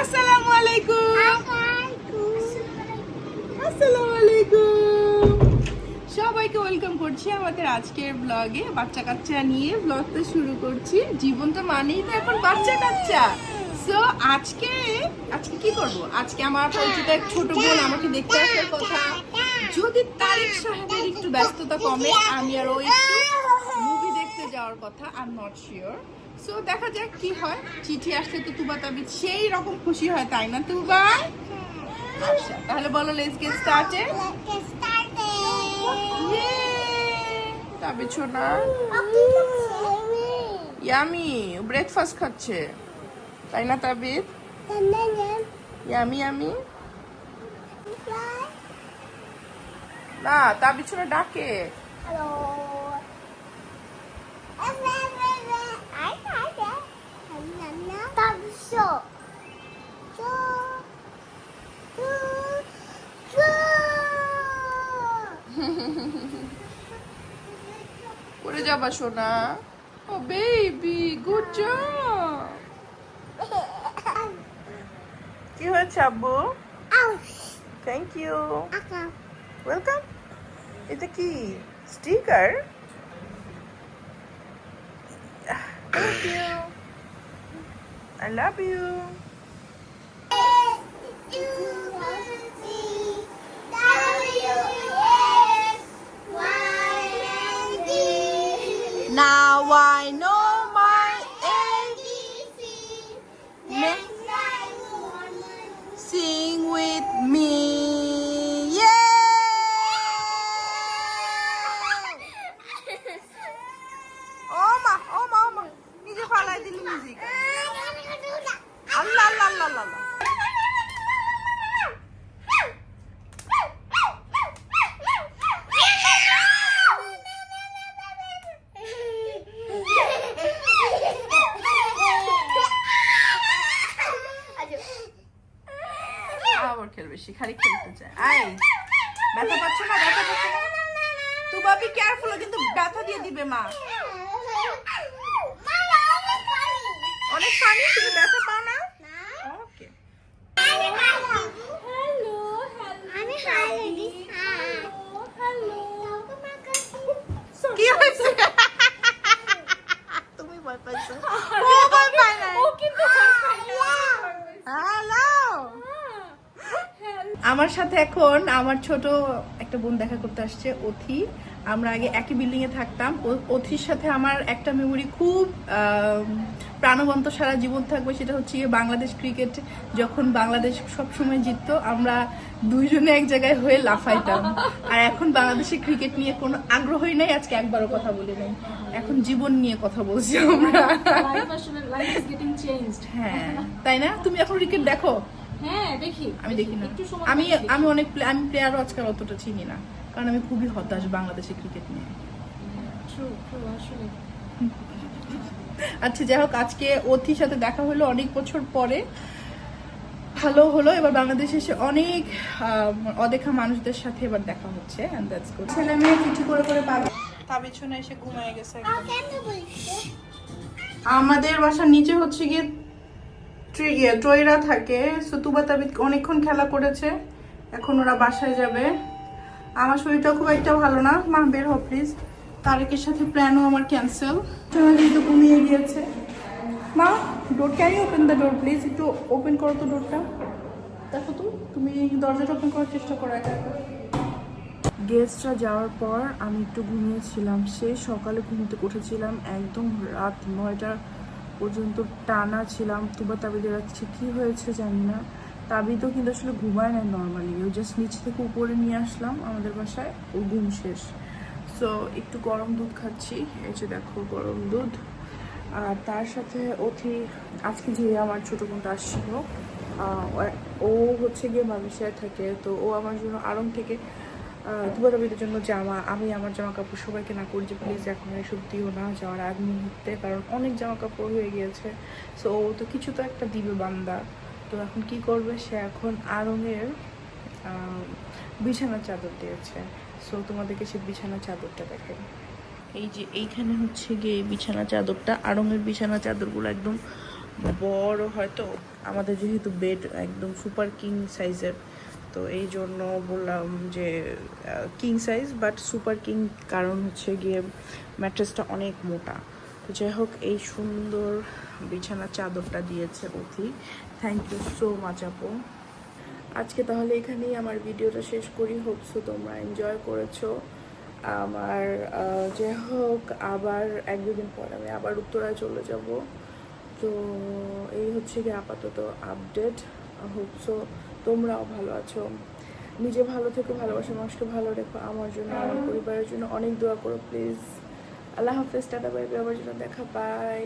আসসালামু আলাইকুম আসসালামু আলাইকুম সবাইকে ওয়েলকাম করছি আমাদের আজকের ব্লগে বাচ্চা কাচ্চা নিয়ে ব্লগটা শুরু করছি। জীবনটা মানেই তো এখন বাচ্চা কাচ্চা। সো আজকে আজকে কি করব? আজকে আমার পরিচিত এক ছোট বোন আমাকে দেখতে আসার কথা। যদি তারিক সাহেবের একটু ব্যস্ততা কমে আমি আর ওই মুভি দেখতে যাওয়ার কথা I am not sure so দেখা যাক কি হয়। চিঠি আসলে তো তুবা তাবিদ সেই রকম খুশি হয় তাই না তুবা? আচ্ছা তাহলে বলো লেটস গেট স্টার্টেড তাবিদ ছোনা ইয়ামি ব্রেকফাস্ট খাচ্ছে। তাই না তাবিদ ইয়ামি ইয়ামি না তাবিদ ছোনা ডাকে। পড়ে যাবা সোনা। ও বেবি গুড জব কি হয়েছে আব্বু? থ্যাংক ইউ ওয়েলকাম এটা কি sticker thank you I love you আবার খেলবে খালি খেলতে চায়। আই ব্যথা পাচ্ছ না ব্যথা পাচ্ছ না। তু বাবি কেয়ারফুল কিন্তু ব্যথা দিয়ে দিবে মা। অনেক পানি তুমি ব্যথা পাও না? ওকে কি হয়েছে তুমি ভয় পাইছো ও ভয় পায় না হ্যালো আমার সাথে এখন আমার ছোট একটা বোন দেখা করতে আসছে অথি। আমরা আগে একই বিল্ডিং এ থাকতাম। অথির সাথে আমার একটা মেমোরি খুব প্রাণবন্ত সারা জীবন থাকবে। সেটা হচ্ছে গিয়ে বাংলাদেশ ক্রিকেট যখন বাংলাদেশ সবসময় জিততো আমরা দুইজনে এক জায়গায় হয়ে লাফাইতাম। আর এখন বাংলাদেশে ক্রিকেট নিয়ে কোনো আগ্রহই নাই আজকে একবারও কথা বলি নাই। এখন জীবন নিয়ে কথা বলছি আমরা। হ্যাঁ। তাই না? তুমি এখন ক্রিকেট দেখো? হ্যাঁ দেখি। আমি দেখি না। আমি আমি অনেক প্লে- আমি প্লেয়ারও আজকাল অতটা চিনি না কারণ আমি খুবই হতাশ বাংলাদেশে ক্রিকেট নিয়ে। আচ্ছা যাই হোক আজকে অথির সাথে দেখা হলো অনেক বছর পরে। ভালো হলো এবার বাংলাদেশে এসে অনেক অদেখা মানুষদের সাথে এবার দেখা হচ্ছে and that's good. ছেলে মেয়ে চিঠি করে করে পাবে। তা পিছনে এসে ঘুমিয়ে গেছে আমাদের বাসার নিচে হচ্ছে গিয়ে ইয়ে, ট্রয়রা থাকে সুতুবা তাবিদ অনেকক্ষণ খেলা করেছে এখন ওরা বাসায় যাবে। আমার শরীরটা খুব একটা ভালো না। মা বের হো প্লিজ তারেকের সাথে প্ল্যানও আমার ক্যান্সেল যেহেতু ঘুমিয়ে গিয়েছে। মা door you open the door please একটু ওপেন করো তো ডোরটা দেখো তো তুমি দরজাটা ওপেন করার চেষ্টা করো একা গেস্টরা যাওয়ার পর আমি একটু ঘুমিয়েছিলাম। সেই সকালে ঘুমতে উঠেছিলাম একদম রাত নয়টা পর্যন্ত টানা ছিলাম তুবা তাবিদের রাখছে, কি হয়েছে জানি না। তাবিদও কিন্তু আসলে ঘুমায় না নর্মালি ও জাস্ট নিচ থেকে উপরে নিয়ে আসলাম আমাদের বাসায়, ও ঘুম শেষ। সো একটু গরম দুধ খাচ্ছি, এই যে দেখো গরম দুধ। আর তার সাথে অথি আজকে যে আমার ছোটো বোনটা আসছিল ও- হচ্ছে গিয়ে মালয়েশিয়ায় থাকে, তো ও আমার জন্য আরং থেকে দুবারবিদের জন্য জামা, আমি আমার জামা কাপড় সবাইকে না করি যে প্লিজ এখন এসব দিও না, যাওয়ার আগ মুহূর্তে, কারণ অনেক জামা কাপড় হয়ে গিয়েছে। সো তো কিছু তো একটা দিবে বান্দা। তো এখন কি করবে? সে এখন আরঙের বিছানার চাদর দিয়েছে। সো তোমাদেরকে সে বিছানার চাদরটা দেখেন এই যে এইখানে হচ্ছে গিয়ে বিছানা চাদরটা, আড়ঙের বিছানা চাদরগুলো একদম বড় হয়তো। আমাদের যেহেতু বেড একদম সুপার কিং সাইজের তো এই জন্য বললাম যে king size but super king কারণ হচ্ছে গিয়ে ম্যাট্রেসটা অনেক মোটা। তো যাই হোক, এই সুন্দর বিছানার চাদরটা দিয়েছে Athi thank you so much আপু। আজকে তাহলে এখানেই আমার ভিডিওটা শেষ করি। হোপসো তোমরা এনজয় করেছ। আমার যাই হোক, আবার এক দুদিন পর আমি আবার উত্তরায় চলে যাব। তো এই হচ্ছে গিয়ে আপাতত আপডেট হোপসো তোমরাও ভালো আছো। নিজে ভালো থেকে, ভালোবাসা মানুষকে ভালো রেখো, আমার জন্য, আমার পরিবারের জন্য অনেক দোয়া করো প্লিজ আল্লাহ হাফেজ, টাটা বাই আবার জন্য দেখা পাই